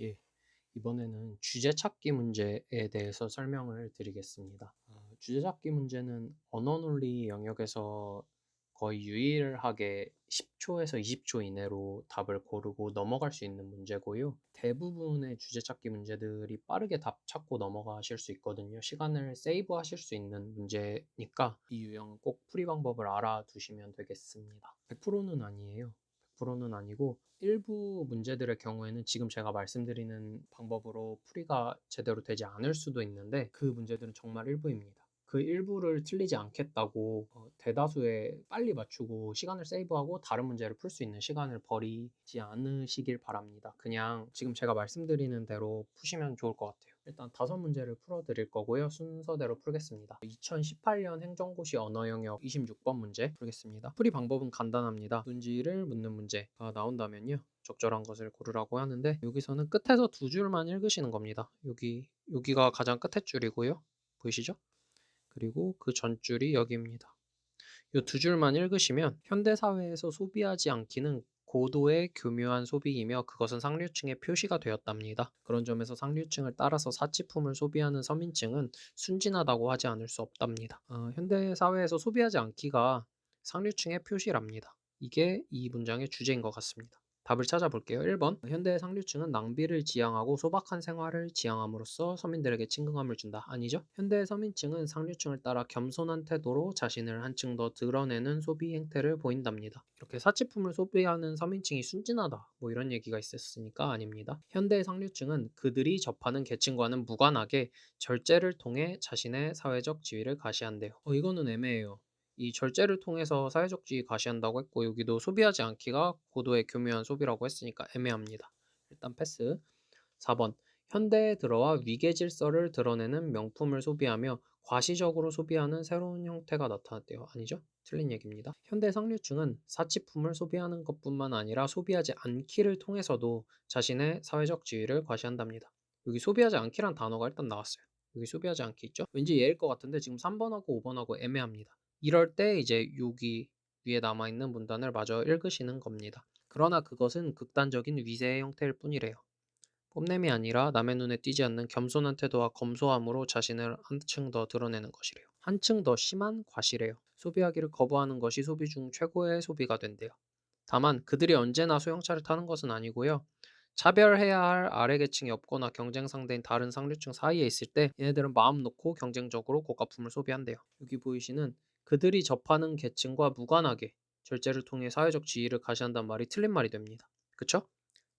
예, 이번에는 주제 찾기 문제에 대해서 설명을 드리겠습니다. 어, 주제 찾기 문제는 언어 논리 영역에서 거의 유일하게 10초에서 20초 이내로 답을 고르고 넘어갈 수 있는 문제고요. 대부분의 주제 찾기 문제들이 빠르게 답 찾고 넘어가실 수 있거든요. 시간을 세이브 하실 수 있는 문제니까 이 유형 꼭 풀이 방법을 알아두시면 되겠습니다. 100%는 아니에요. 100%는 아니고 일부 문제들의 경우에는 지금 제가 말씀드리는 방법으로 풀이가 제대로 되지 않을 수도 있는데 그 문제들은 정말 일부입니다. 그 일부를 틀리지 않겠다고 어, 대다수의 빨리 맞추고 시간을 세이브하고 다른 문제를 풀 수 있는 시간을 버리지 않으시길 바랍니다. 그냥 지금 제가 말씀드리는 대로 푸시면 좋을 것 같아요. 일단 다섯 문제를 풀어드릴 거고요. 순서대로 풀겠습니다. 2018년 행정고시 언어 영역 26번 문제 풀겠습니다. 풀이 방법은 간단합니다. 눈지를 묻는 문제가 나온다면요. 적절한 것을 고르라고 하는데 여기서는 끝에서 두 줄만 읽으시는 겁니다. 여기 여기가 가장 끝에 줄이고요. 보이시죠? 그리고 그 전줄이 여기입니다. 이 두 줄만 읽으시면 현대 사회에서 소비하지 않기는 고도의 교묘한 소비이며 그것은 상류층의 표시가 되었답니다. 그런 점에서 상류층을 따라서 사치품을 소비하는 서민층은 순진하다고 하지 않을 수 없답니다. 어, 현대 사회에서 소비하지 않기가 상류층의 표시랍니다. 이게 이 문장의 주제인 것 같습니다. 답을 찾아볼게요. 1번. 현대 상류층은 낭비를 지향하고 소박한 생활을 지향함으로써 서민들에게 친근함을 준다. 아니죠? 현대 서민층은 상류층을 따라 겸손한 태도로 자신을 한층 더 드러내는 소비 행태를 보인답니다. 이렇게 사치품을 소비하는 서민층이 순진하다. 뭐 이런 얘기가 있었으니까 아닙니다. 현대 상류층은 그들이 접하는 계층과는 무관하게 절제를 통해 자신의 사회적 지위를 가시한대요. 어, 이거는 애매해요. 이 절제를 통해서 사회적 지위 가시한다고 했고 여기도 소비하지 않기가 고도의 교묘한 소비라고 했으니까 애매합니다. 일단 패스. 4번. 현대에 들어와 위계 질서를 드러내는 명품을 소비하며 과시적으로 소비하는 새로운 형태가 나타났대요. 아니죠? 틀린 얘기입니다. 현대 상류층은 사치품을 소비하는 것뿐만 아니라 소비하지 않기를 통해서도 자신의 사회적 지위를 과시한답니다. 여기 소비하지 않기란 단어가 일단 나왔어요. 여기 소비하지 않기 있죠? 왠지 얘일 것 같은데 지금 3번하고 5번하고 애매합니다. 이럴 때 이제 여기 위에 남아 있는 문단을 마저 읽으시는 겁니다. 그러나 그것은 극단적인 위세의 형태일 뿐이래요. 뽐냄이 아니라 남의 눈에 띄지 않는 겸손한 태도와 검소함으로 자신을 한층 더 드러내는 것이래요. 한층 더 심한 과시래요. 소비하기를 거부하는 것이 소비 중 최고의 소비가 된대요. 다만 그들이 언제나 소형차를 타는 것은 아니고요. 차별해야 할 아래 계층이 없거나 경쟁 상대인 다른 상류층 사이에 있을 때 얘네들은 마음 놓고 경쟁적으로 고가품을 소비한대요. 여기 보이시는 그들이 접하는 계층과 무관하게 절제를 통해 사회적 지위를 가시한다는 말이 틀린 말이 됩니다. 그쵸?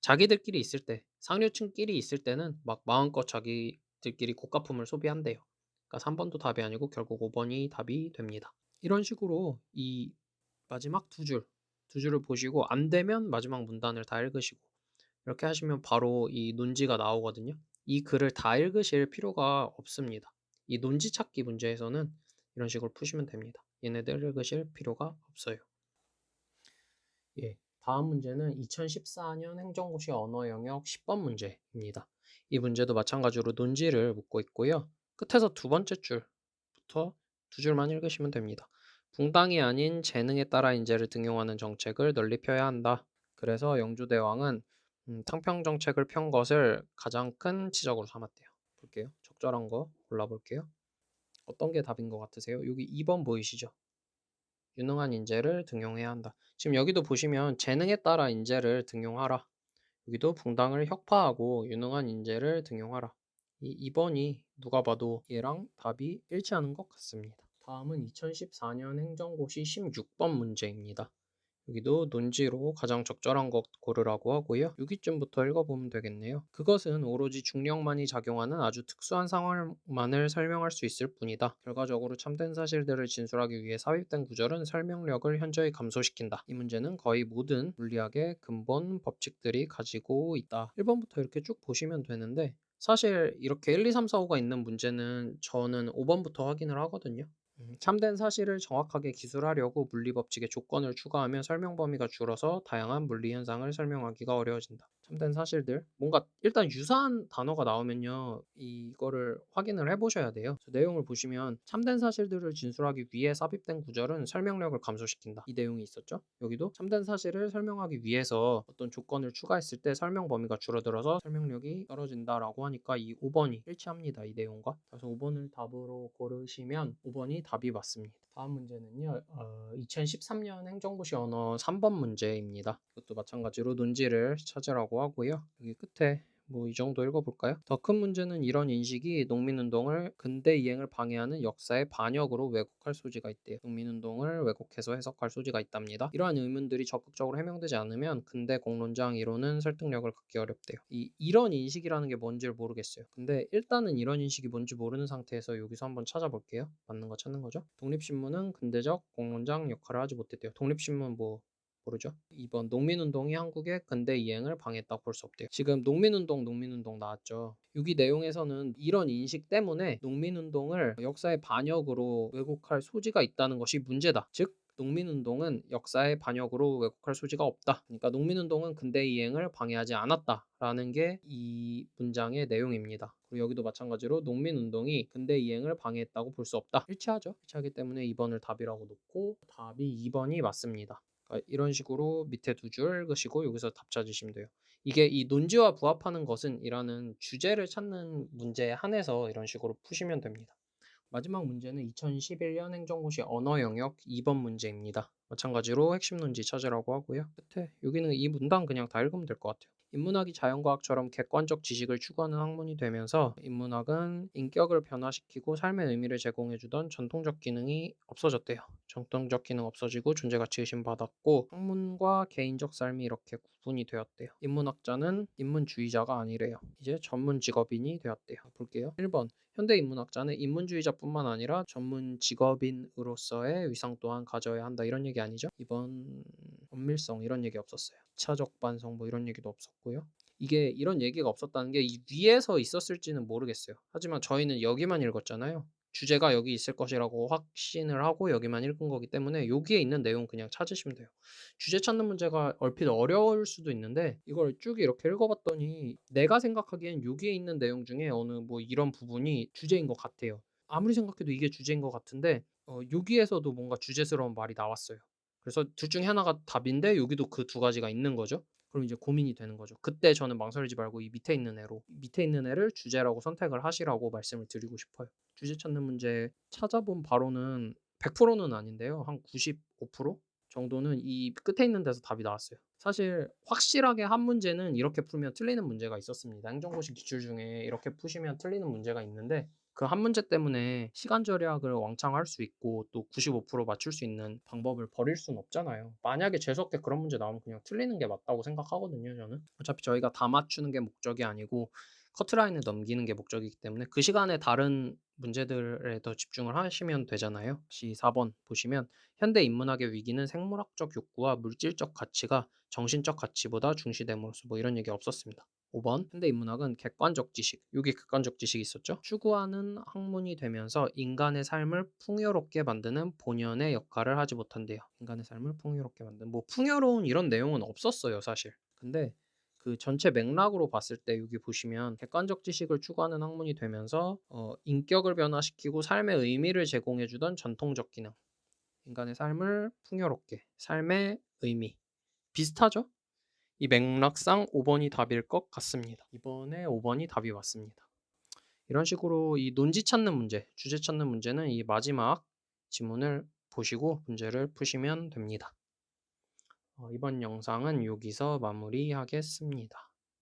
자기들끼리 있을 때, 상류층끼리 있을 때는 막 마음껏 자기들끼리 고가품을 소비한대요. 그러니까 3번도 답이 아니고 결국 5번이 답이 됩니다. 이런 식으로 이 마지막 두 줄, 두 줄을 보시고 안 되면 마지막 문단을 다 읽으시고 이렇게 하시면 바로 이 논지가 나오거든요. 이 글을 다 읽으실 필요가 없습니다. 이 논지 찾기 문제에서는 이런 식으로 푸시면 됩니다. 얘네들 읽으실 필요가 없어요. 예, 다음 문제는 2014년 행정고시 언어 영역 10번 문제입니다. 이 문제도 마찬가지로 논지를 묻고 있고요. 끝에서 두 번째 줄부터 두 줄만 읽으시면 됩니다. 붕당이 아닌 재능에 따라 인재를 등용하는 정책을 널리 펴야 한다. 그래서 영주대왕은 음, 탕평 정책을 편 것을 가장 큰 치적으로 삼았대요. 볼게요. 적절한 거 골라볼게요. 어떤 게 답인 것 같으세요? 여기 2번 보이시죠? 유능한 인재를 등용해야 한다. 지금 여기도 보시면 재능에 따라 인재를 등용하라. 여기도 붕당을 혁파하고 유능한 인재를 등용하라. 이 2번이 누가 봐도 얘랑 답이 일치하는 것 같습니다. 다음은 2014년 행정고시 16번 문제입니다. 여기도 논지로 가장 적절한 것 고르라고 하고요. 여기쯤부터 읽어보면 되겠네요. 그것은 오로지 중력만이 작용하는 아주 특수한 상황만을 설명할 수 있을 뿐이다. 결과적으로 참된 사실들을 진술하기 위해 삽입된 구절은 설명력을 현저히 감소시킨다. 이 문제는 거의 모든 물리학의 근본 법칙들이 가지고 있다. 1번부터 이렇게 쭉 보시면 되는데 사실 이렇게 1, 2, 3, 4, 5가 있는 문제는 저는 5번부터 확인을 하거든요. 음, 참된 사실을 정확하게 기술하려고 물리 법칙의 조건을 추가하면 설명 범위가 줄어서 다양한 물리 현상을 설명하기가 어려워진다. 참된 사실들. 뭔가 일단 유사한 단어가 나오면요. 이거를 확인을 해보셔야 돼요. 내용을 보시면 참된 사실들을 진술하기 위해 삽입된 구절은 설명력을 감소시킨다. 이 내용이 있었죠. 여기도 참된 사실을 설명하기 위해서 어떤 조건을 추가했을 때 설명 범위가 줄어들어서 설명력이 떨어진다라고 하니까 이 5번이 일치합니다 이 내용과. 그래서 5번을 답으로 고르시면 5번이 답이 맞습니다. 다음 문제는요. 어, 2013년 행정고시 언어 3번 문제입니다. 이것도 마찬가지로 논지를 찾으라고 하고요. 여기 끝에 뭐 이 정도 읽어볼까요? 더 큰 문제는 이런 인식이 농민운동을 근대 이행을 방해하는 역사의 반역으로 왜곡할 소지가 있대요. 농민운동을 왜곡해서 해석할 소지가 있답니다. 이러한 의문들이 적극적으로 해명되지 않으면 근대 공론장 이론은 설득력을 갖기 어렵대요. 이 이런 인식이라는 게 뭔지를 모르겠어요. 근데 일단은 이런 인식이 뭔지 모르는 상태에서 여기서 한번 찾아볼게요. 맞는 거 찾는 거죠? 독립신문은 근대적 공론장 역할을 하지 못했대요. 독립신문 뭐 모르죠. 2번 농민운동이 한국의 근대 이행을 방해했다고 볼 수 없대요. 지금 농민운동, 농민운동 나왔죠. 여기 내용에서는 이런 인식 때문에 농민운동을 역사의 반역으로 왜곡할 소지가 있다는 것이 문제다. 즉 농민운동은 역사의 반역으로 왜곡할 소지가 없다. 그러니까 농민운동은 근대 이행을 방해하지 않았다라는 게 이 문장의 내용입니다. 그리고 여기도 마찬가지로 농민운동이 근대 이행을 방해했다고 볼 수 없다. 일치하죠. 일치하기 때문에 2번을 답이라고 놓고 답이 2번이 맞습니다. 그러니까 이런 식으로 밑에 두줄 읽으시고 여기서 답 찾으시면 돼요. 이게 이 논지와 부합하는 것은 이라는 주제를 찾는 문제에 한해서 이런 식으로 푸시면 됩니다. 마지막 문제는 2011년 행정고시 언어 영역 2번 문제입니다. 마찬가지로 핵심 논지 찾으라고 하고요. 끝에 여기는 이 문단 그냥 다 읽으면 될 것 같아요. 인문학이 자연과학처럼 객관적 지식을 추구하는 학문이 되면서 인문학은 인격을 변화시키고 삶의 의미를 제공해주던 전통적 기능이 없어졌대요. 전통적 기능 없어지고 존재 가치 의심받았고 학문과 개인적 삶이 이렇게 구 분이 되었대요. 인문학자는 인문주의자가 아니래요. 이제 전문 직업인이 되었대요. 볼게요. 1번 현대 인문학자는 인문주의자뿐만 아니라 전문 직업인으로서의 위상 또한 가져야 한다 이런 얘기 아니죠? 이번 엄밀성 이런 얘기 없었어요. 차적 반성 뭐 이런 얘기도 없었고요. 이게 이런 얘기가 없었다는 게이 위에서 있었을지는 모르겠어요. 하지만 저희는 여기만 읽었잖아요. 주제가 여기 있을 것이라고 확신을 하고 여기만 읽은 거기 때문에 여기에 있는 내용 그냥 찾으시면 돼요. 주제 찾는 문제가 얼핏 어려울 수도 있는데 이걸 쭉 이렇게 읽어봤더니 내가 생각하기엔 여기에 있는 내용 중에 어느 뭐 이런 부분이 주제인 것 같아요. 아무리 생각해도 이게 주제인 것 같은데 어, 여기에서도 뭔가 주제스러운 말이 나왔어요. 그래서 둘 중에 하나가 답인데 여기도 그 두 가지가 있는 거죠. 그럼 이제 고민이 되는 거죠. 그때 저는 망설이지 말고 이 밑에 있는 애로 밑에 있는 애를 주제라고 선택을 하시라고 말씀을 드리고 싶어요. 주제 찾는 문제 찾아본 바로는 100%는 아닌데요. 한 95% 정도는 이 끝에 있는 데서 답이 나왔어요. 사실 확실하게 한 문제는 이렇게 풀면 틀리는 문제가 있었습니다. 행정고시 기출 중에 이렇게 푸시면 틀리는 문제가 있는데 그 한 문제 때문에 시간 절약을 왕창 할 수 있고 또 95% 맞출 수 있는 방법을 버릴 수는 없잖아요. 만약에 재수없게 그런 문제 나오면 그냥 틀리는 게 맞다고 생각하거든요, 저는. 어차피 저희가 다 맞추는 게 목적이 아니고 커트라인을 넘기는 게 목적이기 때문에 그 시간에 다른 문제들에 더 집중을 하시면 되잖아요. 시 4번 보시면 현대 인문학의 위기는 생물학적 욕구와 물질적 가치가 정신적 가치보다 중시됨으로써 뭐 이런 얘기 없었습니다. 5번? 현대 인문학은 객관적 지식 여기 객관적 지식이 있었죠. 추구하는 학문이 되면서 인간의 삶을 풍요롭게 만드는 본연의 역할을 하지 못한대요. 인간의 삶을 풍요롭게 만드는 뭐 풍요로운 이런 내용은 없었어요 사실. 근데 그 전체 맥락으로 봤을 때 여기 보시면 객관적 지식을 추구하는 학문이 되면서 어, 인격을 변화시키고 삶의 의미를 제공해주던 전통적 기능. 인간의 삶을 풍요롭게 삶의 의미. 비슷하죠? 이 맥락상 5번이 답일 것 같습니다. 이번에 5번이 답이 맞습니다. 이런 식으로 이 논지 찾는 문제, 주제 찾는 문제는 이 마지막 지문을 보시고 문제를 푸시면 됩니다. 어, 이번 영상은 여기서 마무리하겠습니다.